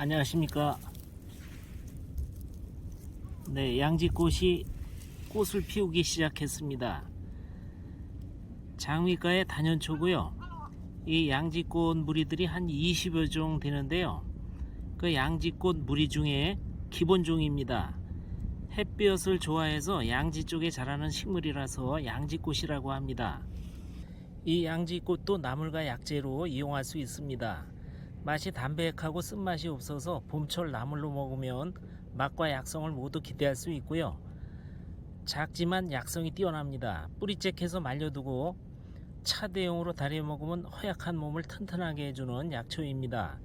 안녕하십니까. 네, 양지꽃이 꽃을 피우기 시작했습니다. 장미가의 단연초고요. 이 양지꽃 무리들이 한 20여 종 되는데요. 그 양지꽃 무리 중에 기본종입니다. 햇볕을 좋아해서 양지 쪽에 자라는 식물이라서 양지꽃이라고 합니다. 이 양지꽃도 나물과 약재로 이용할 수 있습니다. 맛이 담백하고 쓴맛이 없어서 봄철 나물로 먹으면 맛과 약성을 모두 기대할 수 있고요. 작지만 약성이 뛰어납니다. 뿌리째 캐서 말려두고 차 대용으로 달여 먹으면 허약한 몸을 튼튼하게 해주는 약초입니다.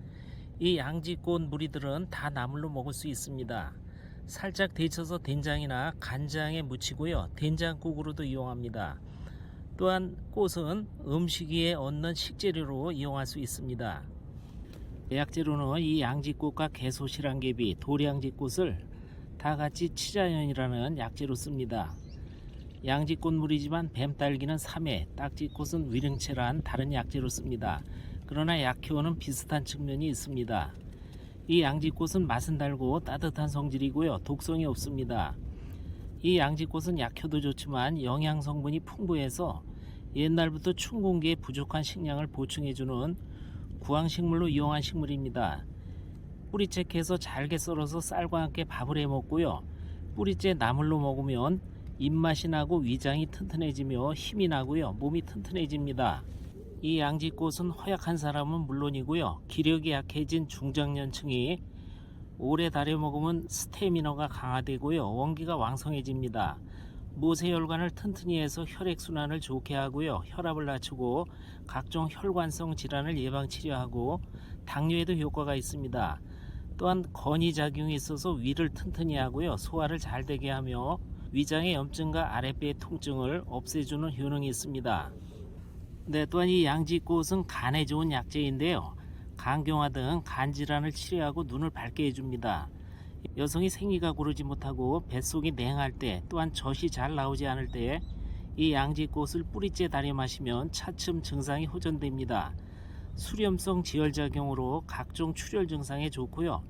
이 양지꽃 무리들은 다 나물로 먹을 수 있습니다. 살짝 데쳐서 된장이나 간장에 무치고요. 된장국으로도 이용합니다. 또한 꽃은 음식 위에 얹는 식재료로 이용할 수 있습니다. 약재로는 이 양지꽃과 개소실한개비, 도량지꽃을 다 같이 치자연이라는 약재로 씁니다. 양지꽃 물이지만 뱀딸기는 3회, 딱지꽃은 위릉채란 다른 약재로 씁니다. 그러나 약효는 비슷한 측면이 있습니다. 이 양지꽃은 맛은 달고 따뜻한 성질이고요. 독성이 없습니다. 이 양지꽃은 약효도 좋지만 영양 성분이 풍부해서 옛날부터 춘 공기에 부족한 식량을 보충해주는 구황식물로 이용한 식물입니다. 뿌리째 캐서 잘게 썰어서 쌀과 함께 밥을 해 먹고요. 뿌리째 나물로 먹으면 입맛이 나고 위장이 튼튼해지며 힘이 나고요. 몸이 튼튼해집니다. 이 양지꽃은 허약한 사람은 물론이고요. 기력이 약해진 중장년층이 오래 달여 먹으면 스태미너가 강화되고요. 원기가 왕성해집니다. 모세혈관을 튼튼히 해서 혈액순환을 좋게 하고요. 혈압을 낮추고 각종 혈관성 질환을 예방 치료하고 당뇨에도 효과가 있습니다. 또한 건의작용이 있어서 위를 튼튼히 하고요. 소화를 잘 되게 하며 위장의 염증과 아랫배의 통증을 없애주는 효능이 있습니다. 네, 또한 이 양지꽃은 간에 좋은 약재인데요. 간경화 등 간질환을 치료하고 눈을 밝게 해줍니다. 여성이 생리가 고르지 못하고 뱃속이 냉할 때 또한 젖이 잘 나오지 않을 때이 양지꽃을 뿌리째 달여 마시면 차츰 증상이 호전됩니다. 수렴성 지혈작용으로 각종 출혈 증상에 좋고요.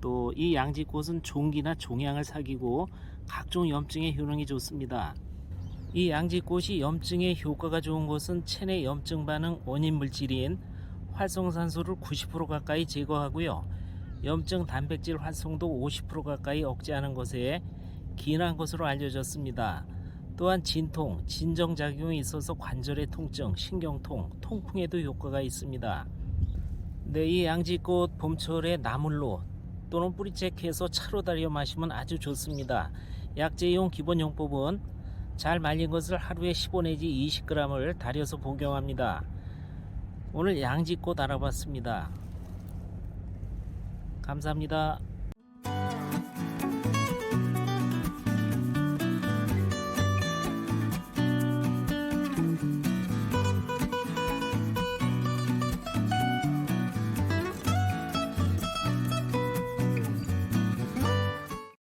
또 이 양지꽃은 종기나 종양을 사귀고 각종 염증에 효능이 좋습니다. 이 양지꽃이 염증에 효과가 좋은 것은 체내 염증 반응 원인 물질인 활성산소를 90% 가까이 제거하고요. 염증 단백질 활성도 50% 가까이 억제하는 것에 기인한 것으로 알려졌습니다. 또한 진통, 진정작용이 있어서 관절의 통증, 신경통, 통풍에도 효과가 있습니다. 네, 이 양지꽃 봄철에 나물로 또는 뿌리째 캐서 차로 달여 마시면 아주 좋습니다. 약재용 기본 용법은 잘 말린 것을 하루에 15 내지 20g을 달여서 복용합니다. 오늘 양지꽃 알아봤습니다. 감사합니다.